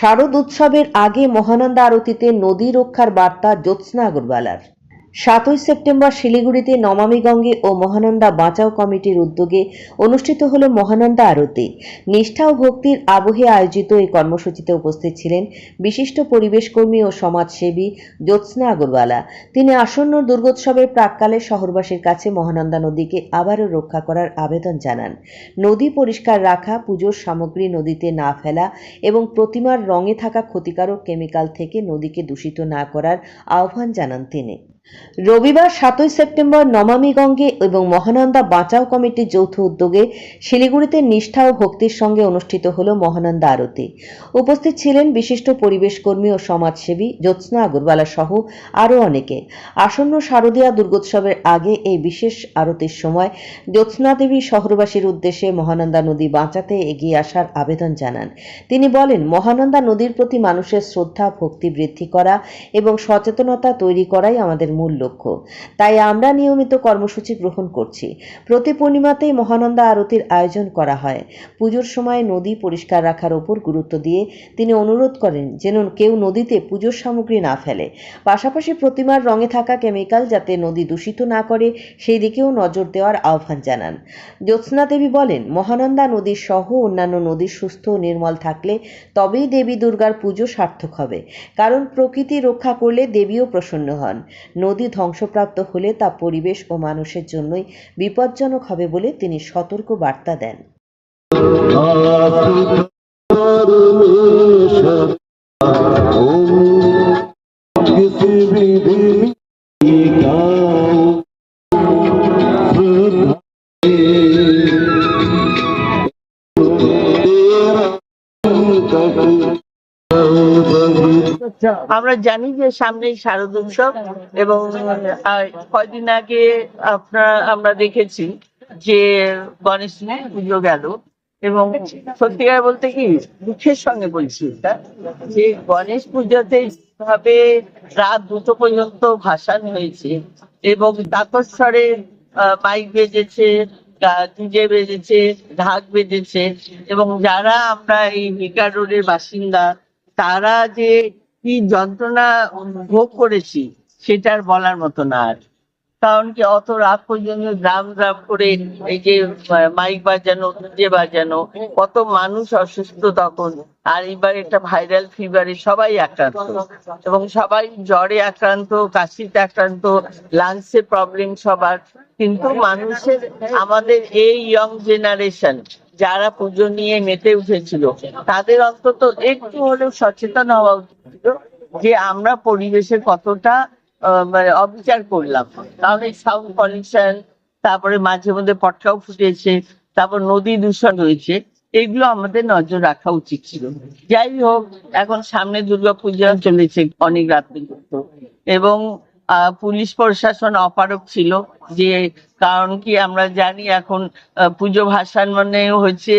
শারদ উৎসবের আগে মহানন্দা আরতিতে নদী রক্ষার বার্তা জ্যোৎস্না আগরওয়ালার। সাতই সেপ্টেম্বর শিলিগুড়িতে নমামি গঙ্গে ও মহানন্দা বাঁচাও কমিটির উদ্যোগে অনুষ্ঠিত হল মহানন্দা আরতি। নিষ্ঠা ও ভক্তির আবহে আয়োজিত এই কর্মসূচিতে উপস্থিত ছিলেন বিশিষ্ট পরিবেশকর্মী ও সমাজসেবী জ্যোৎস্না আগরওয়ালা। তিনি আসন্ন দুর্গোৎসবের প্রাককালে শহরবাসীর কাছে মহানন্দা নদীকে আবারও রক্ষা করার আবেদন জানান। নদী পরিষ্কার রাখা, পুজোর সামগ্রী নদীতে না ফেলা এবং প্রতিমার রঙে থাকা ক্ষতিকারক কেমিক্যাল থেকে নদীকে দূষিত না করার আহ্বান জানান তিনি। রবিবার সাতই সেপ্টেম্বর নমামি গঙ্গে এবং মহানন্দা বাঁচাও কমিটির যৌথ উদ্যোগে শিলিগুড়িতে নিষ্ঠা ও ভক্তির সঙ্গে অনুষ্ঠিত হল মহানন্দা আরতি। উপস্থিত ছিলেন বিশিষ্ট পরিবেশকর্মী ও সমাজসেবী জ্যোৎস্না আগরওয়ালা সহ আরও অনেকে। আসন্ন শারদীয়া দুর্গোৎসবের আগে এই বিশেষ আরতির সময় জ্যোৎস্না দেবী শহরবাসীর উদ্দেশ্যে মহানন্দা নদী বাঁচাতে এগিয়ে আসার আবেদন জানান। তিনি বলেন, মহানন্দা নদীর প্রতি মানুষের শ্রদ্ধা, ভক্তি বৃদ্ধি করা এবং সচেতনতা তৈরি করাই আমাদের মূল লক্ষ্য। তাই আমরা নিয়মিত কর্মসূচি গ্রহণ করছি। প্রতি পূর্ণিমাতেই মহানন্দা আরতির আয়োজন করা হয়। পুজোর সময় নদী পরিষ্কার রাখার ওপর গুরুত্ব দিয়ে তিনি অনুরোধ করেন যেন কেউ নদীতে পুজোর সামগ্রী না ফেলে। পাশাপাশি প্রতিমার রঙে থাকা কেমিক্যাল যাতে নদী দূষিত না করে, সেই দিকেও নজর দেওয়ার আহ্বান জানান। জ্যোৎস্না দেবী বলেন, মহানন্দা নদীর সহ অন্যান্য নদী সুস্থ ও নির্মল থাকলে তবেই দেবী দুর্গার পুজো সার্থক হবে। কারণ প্রকৃতি রক্ষা করলে দেবীও প্রসন্ন হন। নদী ধ্বংসপ্রাপ্ত হলে তা পরিবেশ ও মানুষের জন্যই বিপজ্জনক হবে বলে তিনি সতর্ক বার্তা দেন। আমরা জানি যে সামনেই শারদ উৎসব এবং কয়দিন আগে আপনার, আমরা দেখেছি যে গণেশ পুজো গেল এবং সত্যিকার বলতে কি দুঃখের সঙ্গে বলছি যে গণেশ পুজোতে ভাবে রাত দুটো পর্যন্ত ভাসান হয়েছে এবং তাপস্বরে মাইক বেজেছে ডিজে বেজেছে, ঢাক বেজেছে এবং যারা আমরা এই মিকা রোডের বাসিন্দা, তারা যে কি যন্ত্রণা ভোগ করেছি সেটার বলার মতো না আর। কারণ কি, অত রাত পর্যন্ত গ্রাম গ্রাম করে এই যে মাইক বাজানো, ডিজে বাজানো, কত মানুষ অসুস্থ তখন, আর এবার একটা ভাইরাল ফিভারে সবাই আক্রান্ত। এবং সবাই জ্বরে আক্রান্ত, কাশিতে আক্রান্ত লাংসে প্রবলেম সবার। কিন্তু মানুষের, আমাদের এই ইয়ং জেনারেশন যারা পুজো নিয়ে মেতে উঠেছিল, তাদের অন্তত একটু হলেও সচেতন হওয়া উচিত ছিল যে আমরা পরিবেশের কতটা মানে অবিচার করলাম। এই সাউন্ড পলিউশন তারপরে মাঝে মধ্যে পটকাও ফুটেছে, তারপর নদী দূষণ রয়েছে এগুলো আমাদের নজর রাখা উচিত ছিল। যাই হোক, এখন সামনে দুর্গাপূজা চলেছে অনেক রাত্রি এবং পুলিশ প্রশাসন অপারক ছিল যে, কারণ কি আমরা জানি এখন পুজো ভাসান মানে হচ্ছে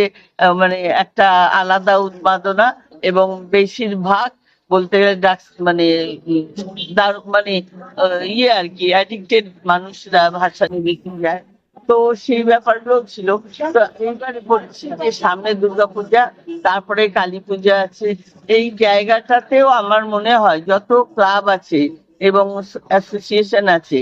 মানে একটা আলাদা উন্মাদনা এবং বেশিরভাগ বলতে গেলে ড্রাগস মানে মানে ইয়ে আর কি অ্যাডিক্টেড মানুষরা ভাসানে দেখে যায় তো সেই ব্যাপারগুলো ছিল। যে, সামনে দুর্গাপূজা তারপরে কালী পূজা আছে। এই জায়গাটাতেও আমার মনে হয় যত ক্লাব আছে এবং অ্যাসোসিয়েশন আছে।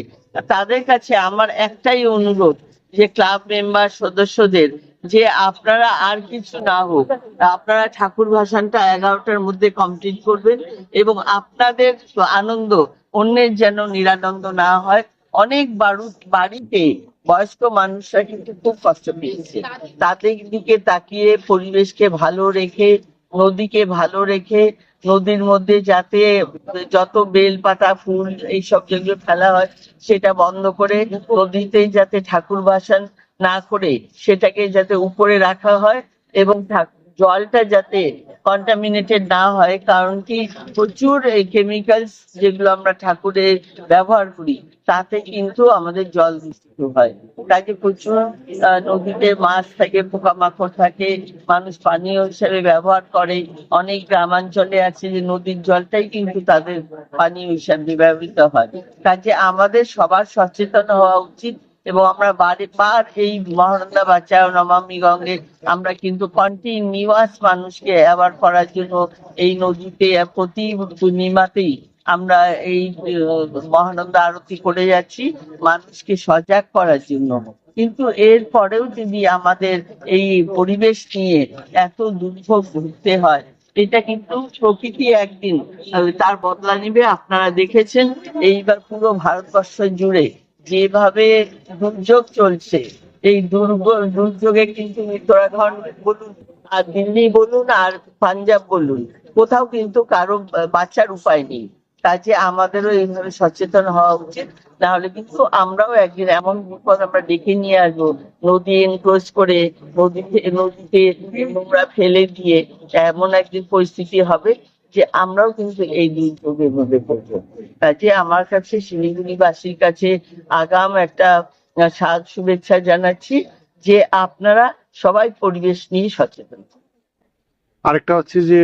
তাদের কাছে আমার একটাই অনুরোধ যে ক্লাব মেম্বার সদস্যদের যে আপনারা আর কিছু না হোক, আপনারা ঠাকুর ভাসানটা এগারোটার মধ্যে কমপ্লিট করবেন এবং আপনাদের আনন্দ অন্যের যেন নিরানন্দ না হয়। অনেক বাড়ু বাড়িতে বয়স্ক মানুষরা কিন্তু খুব কষ্ট পেয়েছে। তাদের দিকে তাকিয়ে পরিবেশকে ভালো রেখে, নদীকে ভালো রেখে নদীর মধ্যে যাতে যত বেল পাতা ফুল এইসব যেগুলো ফেলা হয়, সেটা বন্ধ করে নদীতে যাতে ঠাকুর ভাসান না করে, সেটাকে যাতে উপরে রাখা হয় এবং ঠাক- জলটা যাতে কন্টামিনেটেড না হয়, কারণ কি প্রচুর এই কেমিক্যালস যেগুলো আমরা ঠাকুরে ব্যবহার করি, তাতে কিন্তু আমাদের জল দূষিত হয়। কাজে প্রচুর নদীতে মাছ থাকে, পোকামাকড় থাকে, মানুষ পানীয় হিসেবে ব্যবহার করে। অনেক গ্রামাঞ্চলে আছে যে নদীর জলটাই কিন্তু তাদের পানীয় হিসাবে ব্যবহৃত হয়। কাজে আমাদের সবার সচেতন হওয়া উচিত এবং আমরা বারে বার এই মহানন্দা বাঁচাও নমামি গঙ্গে। আমরা কিন্তু কন্টিনিউয়াস মানুষকে অ্যাওয়ার করার জন্য এই নদীতে প্রতি পূর্ণিমাতেই আমরা এই মহানন্দা আরতি করে যাচ্ছি মানুষকে সজাগ করার জন্য। কিন্তু এর পরেও যদি আমাদের এই পরিবেশ নিয়ে এত দুর্ভোগ ভুগতে হয়, এটা কিন্তু প্রকৃতি একদিন তার বদলা নিবে। আপনারা দেখেছেন, এইবার পুরো ভারতবর্ষ জুড়ে যেভাবে দুর্যোগ চলছে, এই দুর্যোগে কিন্তু উত্তরাখণ্ড বলুন, আর দিল্লি বলুন, আর পাঞ্জাব বলুন, কোথাও কিন্তু কারও বাঁচার উপায় নেই। কাজে আমাদেরও এইভাবে সচেতন হওয়া উচিত, নাহলে কিন্তু আমরাও একদিন এমন বিপদ আমরা ডেকে নিয়ে আসব, নদী এনক্লোজ করে, নদীতে নদীতে নোংরা ফেলে দিয়ে এমন একদিন পরিস্থিতি হবে যে আমরাও কিন্তু এই দুর্যোগের মধ্যে পড়ব কাজে আমার কাছে শিলিগুড়িবাসীর কাছে আগাম একটা সাধ শুভেচ্ছা জানাচ্ছি যে আপনারা সবাই পরিবেশ নিয়ে সচেতন। আরেকটা হচ্ছে যে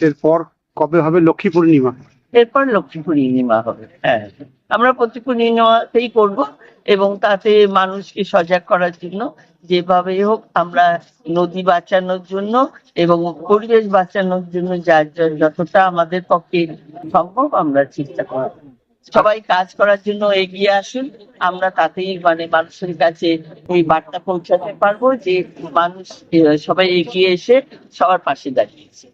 এরপর কবে হবে লক্ষ্মী পূর্ণিমা? এরপর লক্ষ্মী পূর্ণিমা হবে হ্যাঁ। আমরা প্রতি পূর্ণিমাতেই করব। এবং তাতে মানুষকে সজাগ করার জন্য যেভাবে হোক আমরা নদী বাঁচানোর জন্য এবং পরিবেশ বাঁচানোর জন্য যার যতটা আমাদের পক্ষে সম্ভব আমরা চেষ্টা করব। সবাই কাজ করার জন্য এগিয়ে আসুন। আমরা তাতেই মানে মানুষের কাছে এই বার্তা পৌঁছাতে পারব যে মানুষ সবাই এগিয়ে এসে সবার পাশে দাঁড়িয়েছে।